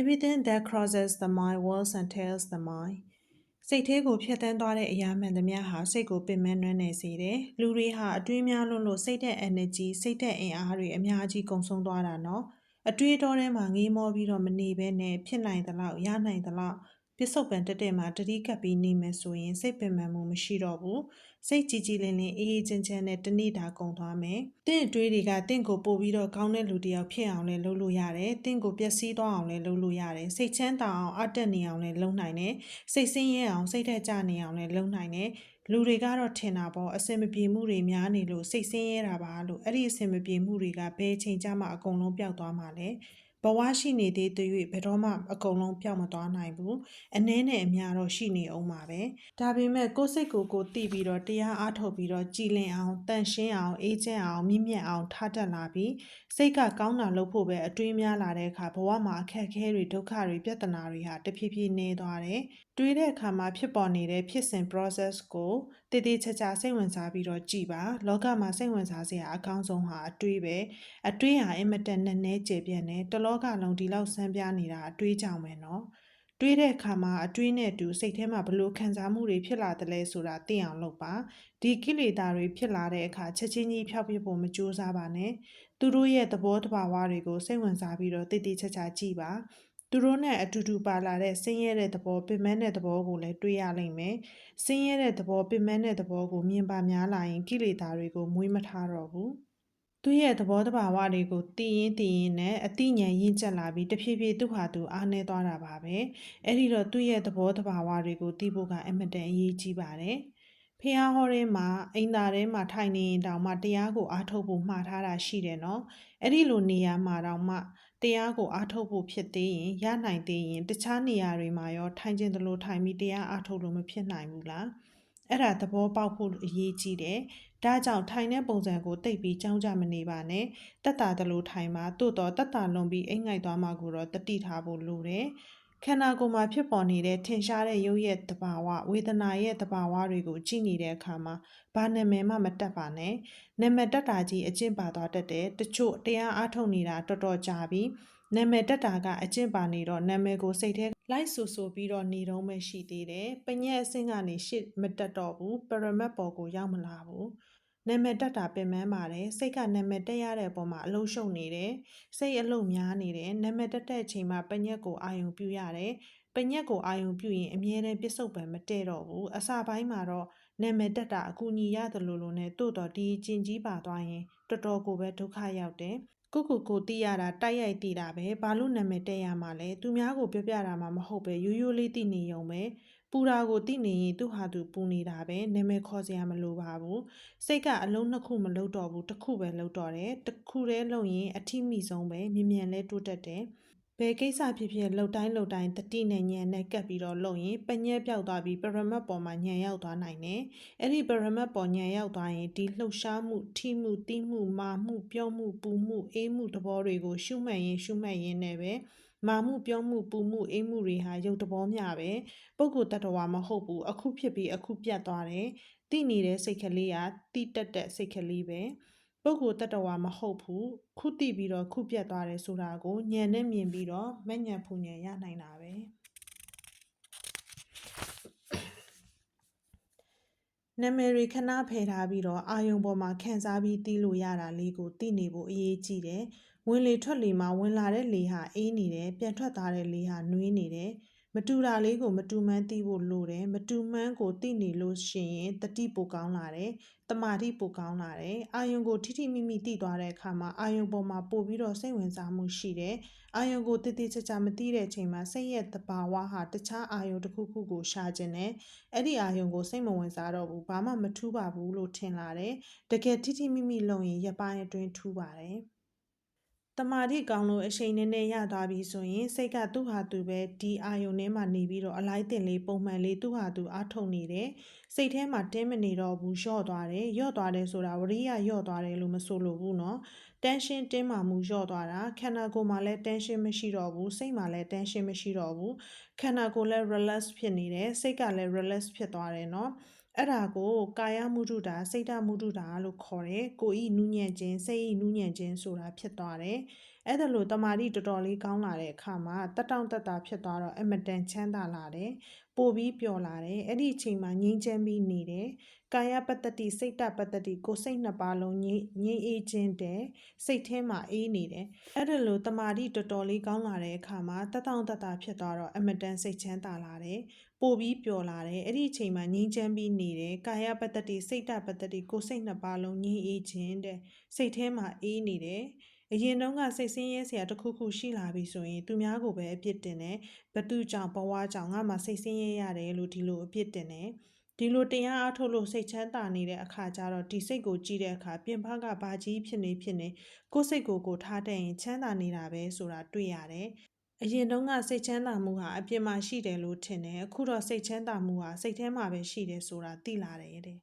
Everything that crosses the mind wills and tells the mind စိတ်ထဲကိုဖျက်ဆီးသွားတဲ့အရာမှန်သမျှဟာစိတ်ကိုပင်ပန်းနွမ်းနယ်စေတယ်။လူတွေဟာအတွေးများလွန်းလို့စိတ်တဲ့ energy စိတ်တဲ့အင်အားတွေအများကြီးကုန်ဆုံးသွားတာနော်။အတွေးတော်ထဲမှာငေးမောပြီးတော့မနေဘဲနဲ့ဖြစ်နိုင်သလောက်ရနိုင်သလောက်ပစ္စုပန်တက်တက်မှာတတိကပ်ပြီးနေမယ်ဆိုရင်စိတ်ပင်ပန်းမှုမရှိတော့ဘူး။ စိတ်ကြည်ကြည်လင်လင်အေးအေးချမ်းချမ်းနဲ့တနေ့တာကုန်သွားမယ်။တင့်အတွေးတွေကတင့်ကိုပို့ပြီးတော့ကောင်းတဲ့လူတစ်ယောက်ဖြစ်အောင်လည်းလုပ်လို့ရတယ်။တင့်ကိုပျက်စီးသွားအောင်လည်းလုပ်လို့ရတယ်။စိတ်ချမ်းသာအောင်အတက်နေအောင်လည်းလုပ်နိုင်တယ်။စိတ်ဆင်းရဲအောင်စိတ်ထက်ကြနေအောင်လည်းလုပ်နိုင်တယ်။လူတွေကတော့ထင်တာပေါ့အစင်မပြေမှုတွေများနေလို့စိတ်ဆင်းရဲတာပါလို့အဲ့ဒီအစင်မပြေမှုတွေကဘယ်ချိန်ကြမှအကုန်လုံးပျောက်သွားမှာလဲ။ ဘဝရှိနေသေးသေး၍ဘယ်တော့မှအကုန်လုံးပျောက်မသွားနိုင်ဘူးအနည်းနဲ့အများတော့ရှိနေအောင်ပါပဲဒါပေမဲ့ကိုယ်စိတ်ကိုကိုသိပြီးတော့တရားအားထုတ်ပြီးတော့ကြည်လင်အောင်တန်ရှင်းအောင်အေးချမ်းအောင်မြင့်မြတ်အောင်ထားတတ်လာပြီးစိတ်ကကောင်းတာလုပ်ဖို့ပဲအတွေးများလာတဲ့အခါဘဝမှာအခက်အခဲတွေဒုက္ခတွေပြဿနာတွေဟာတဖြည်းဖြည်းနေသွားတယ်တွေးတဲ့အခါမှာဖြစ်ပေါ်နေတဲ့ဖြစ်စဉ် process ကိုတည်တည်ချာချာစိတ်ဝင်စားပြီးတော့ကြည်ပါလောကမှာစိတ်ဝင်စားစရာအကောင်းဆုံးဟာအတွေးပဲအတွေးဟာအင်မတန်နဲ့နဲကျေပြန့်နေတလောကလုံးဒီလောက်ဆန်းပြားနေတာအတွေးကြောင့်ပဲနော်တွေးတဲ့အခါမှာအတွေးနဲ့တူစိတ်ထဲမှာဘလို့ခံစားမှုတွေဖြစ်လာတယ်လဲဆိုတာသိအောင်လုပ်ပါဒီကိလေသာတွေဖြစ်လာတဲ့အခါချက်ချင်းကြီးဖြောက်ပြဖို့မကြိုးစားပါနဲ့သူတို့ရဲ့သဘောတဘာဝတွေကိုစိတ်ဝင်စားပြီးတော့တည်တည်ချာချာကြည်ပါ သူတို့နဲ့အတူတူပါလာတဲ့ဆင်းရဲတဲ့သဘောပင်မတဲ့သဘောကိုလည်းတွေးရလိမ့်မယ်။ဆင်းရဲတဲ့သဘောပင်မတဲ့သဘောကိုမြင်ပါများလာရင်ကိလေသာတွေကိုမွေးမထားတော့ဘူး။သူရဲ့သဘောတဘာဝတွေကိုသိရင်သိရင်နဲ့အတိညာဉ်ရင့်ကျက်လာပြီးတဖြည်းဖြည်းသူ့ဟာသူအားနေသွားတာပါပဲ။အဲ့ဒီတော့သူ့ရဲ့သဘောတဘာဝတွေကိုသိဖို့ကအင်မတန်အရေးကြီးပါတယ်။ ဖះဟောထဲမှာအိမ်သာထဲမှာထိုင်နေရင်တောင်မှတရားကိုအားထုတ်ဖို့မှားထားတာရှိတယ်နော်။အဲ့ဒီလိုနေရာမှာတောင်မှတရားကိုအားထုတ်ဖို့ဖြစ်သေးရင်ရနိုင်သေးရင်တခြားနေရာတွေမှာရောထိုင်ခြင်းတလို့ထိုင်ပြီးတရားအားထုတ်လို့မဖြစ်နိုင်ဘူးလားအဲ့ဒါသဘောပေါက်ဖို့အရေးကြီးတယ်ဒါကြောင့်ထိုင်တဲ့ပုံစံကိုတိတ်ပြီးကြောင်းကြမနေပါနဲ့တက်တာတလို့ထိုင်မှာတိုးတော့တက်တာလွန်ပြီးအိမ်ငိုက်သွားမှကိုတော့တတိထားဖို့လိုတယ် ခန္ဓာကိုယ်မှာဖြစ်ပေါ်နေတဲ့ထင်ရှားတဲ့ရုပ်ရဲ့တဘာဝဝေဒနာရဲ့တဘာဝတွေကိုကြည့်နေတဲ့အခါမှာဘာနာမည်မှမတက်ပါနဲ့နာမည်တက်တာကြီးအကျင့်ပါသွားတတ်တယ်တချို့တရားအားထုတ်နေတာတော်တော်ကြာပြီနာမည်တက်တာကအကျင့်ပါနေတော့နာမည်ကိုစိတ်ထဲလိုက်ဆူဆူပြီးတော့နေတော့မှရှိသေးတယ်ပညက်အဆင့်ကနေရှစ်မတက်တော့ဘူးပရမတ်ပေါ်ကိုရောက်မလာဘူး နာမည်တက်တာပင်ပန်းပါတယ်စိတ်ကနာမည်တက်ရတဲ့အပေါ်မှာအလုံးရှုံနေတယ်စိတ်အလုံးများနေတယ်နာမည်တက်တဲ့အချိန်မှာပညက်ကိုအာယုံပြုရတယ်ပညက်ကိုအာယုံပြုရင်အမြဲတမ်းပြစ္ဆုတ်ပံမတည့်တော့ဘူးအစာပိုင်းမှာတော့နာမည်တက်တာအကူညီရတယ်လို့လို့နဲ့တိုးတော့ဒီကျင်ကြီးပါသွားရင်တော်တော်ကိုပဲဒုက္ခရောက်တယ်ကိုကိုကိုသိရတာတိုက်ရိုက်သိတာပဲဘာလို့နာမည်တက်ရမှာလဲသူများကိုပြောပြတာမှမဟုတ်ပဲရိုးရိုးလေးသိနေုံပဲ ပူတာကိုသိနေရင်သူ့ဟာသူပူနေတာပဲနာမည်ခေါ်စရာမလိုပါဘူးစိတ်ကအလုံးနှစ်ခုမလုံးတော့ဘူးတစ်ခုပဲလုံးတော့တယ်တစ်ခုတည်းလုံးရင်အထိမိဆုံးပဲမြ мян လဲတိုးတက်တယ်ဘယ်ကိစ္စဖြစ်ဖြစ်လှုပ်တိုင်းလှုပ်တိုင်းတတိနဲ့ညံနဲ့ကပ်ပြီးတော့လုံရင်ပညက်ပြောက်သွားပြီးပရမတ်ပေါ်မှာညံရောက်သွားနိုင်တယ်။အဲ့ဒီပရမတ်ပေါ်ညံရောက်သွားရင်ဒီလှုပ်ရှားမှုထိမှုတီးမှုမာမှုပြောမှုပူမှုအေးမှုသဘောတွေကိုရှုမှတ်ရင်ရှုမှတ်ရင်နဲ့ပဲ မာမှုပြောမှုပူမှုအေးမှုတွေဟာရုပ်သဘောမျှပဲပုဂ္ဂိုလ်တ attva မဟုတ်ဘူးအခုဖြစ်ပြီးအခုပြတ်သွားတယ်။တိနေတဲ့စိတ်ကလေးကတိတက်တဲ့စိတ်ကလေးပဲ။ပုဂ္ဂိုလ်တ attva မဟုတ်ဘူးခုတိပြီးတော့ခုပြတ်သွားတယ်ဆိုတာကိုဉာဏ်နဲ့မြင်ပြီးတော့မဉဏ်ဖူဉဏ်ရနိုင်တာပဲ နာမည်တွေခဏဖယ်ထားပြီးတော့အာယုံပေါ်မှာခန်းစားပြီးတီးလို့ရတာလေးကိုသိနေဖို့အရေးကြီးတယ်ဝင်လေထွက်လေမှာဝင်လာတဲ့လေဟာအေးနေတယ်ပြန်ထွက်သွားတဲ့လေဟာနှွေးနေတယ် မတူတာလေးကို မတူမှန်းသိဖို့လိုတယ်မတူမှန်းကိုသိနေလို့ရှိရင်တတိပိုကောင်းလာတယ်တမာတိပိုကောင်းလာတယ်အာယုံကိုထိထိမိမိသိသွားတဲ့အခါမှာအာယုံပေါ်မှာပို့ပြီးတော့စိတ်ဝင်စားမှုရှိတယ်အာယုံကိုတည်တည်ချာချာမသိတဲ့အချိန်မှာစိတ်ရဲ့တဘာဝဟာတခြားအာယုံတစ်ခုခုကိုရှာခြင်းနဲ့အဲ့ဒီအာယုံကိုစိတ်မဝင်စားတော့ဘူးဘာမှမထူးပါဘူးလို့ထင်လာတယ်တကယ်ထိထိမိမိလုံရင်ရပိုင်းအတွင်းထူးပါတယ် တမာတိကောင်းလို့အချိန်နည်းနည်းရသွားပြီဆိုရင်စိတ်ကသူ့ဟာသူပဲဒီအာယုန်ထဲမှာနေပြီးတော့အလိုက်တင်လေးပုံမှန်လေးသူ့ဟာသူအားထုတ်နေတယ်။စိတ်ထဲမှာတင်းမနေတော့ဘူးလျော့သွားတယ်။လျော့သွားတယ်ဆိုတာဝရိယလျော့သွားတယ်လို့မဆိုလိုဘူးနော်။တန်ရှင်းတင်းမာမှုလျော့သွားတာခန္ဓာကိုယ်မှာလည်းတန်ရှင်းမရှိတော့ဘူးစိတ်မှာလည်းတန်ရှင်းမရှိတော့ဘူးခန္ဓာကိုယ်လည်း relax ဖြစ်နေတယ်စိတ်ကလည်း relax ဖြစ်သွားတယ်နော်။ အဲ့ဒါကိုကာယမုဒုတာစိတ်တမုဒုတာလို့ခေါ်တယ်ကိုဤနူးညံ့ခြင်းစိတ်ဤနူးညံ့ခြင်းဆိုတာဖြစ်သွားတယ် အဲ့ဒါလို့တမာတိတော်တော်လေးကောင်းလာတဲ့အခါမှာတက်တောင့်တက်တာဖြစ်သွားတော့အမတန်ချမ်းသာလာတယ်ပိုပြီးပျော်လာတယ်အဲ့ဒီအချိန်မှာငြိမ်းချမ်းပြီးနေတယ်ကာယပတ္တတိစိတ်တပတ္တတိကိုယ်စိတ်နှစ်ပါးလုံးငြိမ်းငြိမ်းအေးခြင်းတဲ့စိတ်ထဲမှာအေးနေတယ်အဲ့ဒါလို့တမာတိတော်တော်လေးကောင်းလာတဲ့အခါမှာတက်တောင့်တက်တာဖြစ်သွားတော့အမတန်စိတ်ချမ်းသာလာတယ်ပိုပြီးပျော်လာတယ်အဲ့ဒီအချိန်မှာငြိမ်းချမ်းပြီးနေတယ်ကာယပတ္တတိစိတ်တပတ္တတိကိုယ်စိတ်နှစ်ပါးလုံးငြိမ်းအေးခြင်းတဲ့စိတ်ထဲမှာအေးနေတယ် အရင်တုန်းကစိတ်ဆင်းရဲစရာတစ်ခုခုရှိလာပြီဆိုရင် သူများကိုပဲအပြစ်တင်တယ်ဘသူကြောင့်ဘဝကြောင့်ငါမှစိတ်ဆင်းရဲရတယ်လို့ဒီလိုအပြစ်တင်တယ်ဒီလိုတရားအားထုတ်လို့စိတ်ချမ်းသာနေတဲ့အခါကျတော့ဒီစိတ်ကိုကြည့်တဲ့အခါပြင်ပကဘာကြီးဖြစ်နေဖြစ်နေကိုယ်စိတ်ကိုကိုယ်ထားတဲ့ရင်ချမ်းသာနေတာပဲဆိုတာတွေ့ရတယ်အရင်တုန်းကစိတ်ချမ်းသာမှုဟာအပြင်မှာရှိတယ်လို့ထင်တယ်အခုတော့စိတ်ချမ်းသာမှုဟာစိတ်ထဲမှာပဲရှိတယ်ဆိုတာသိလာတယ်တဲ့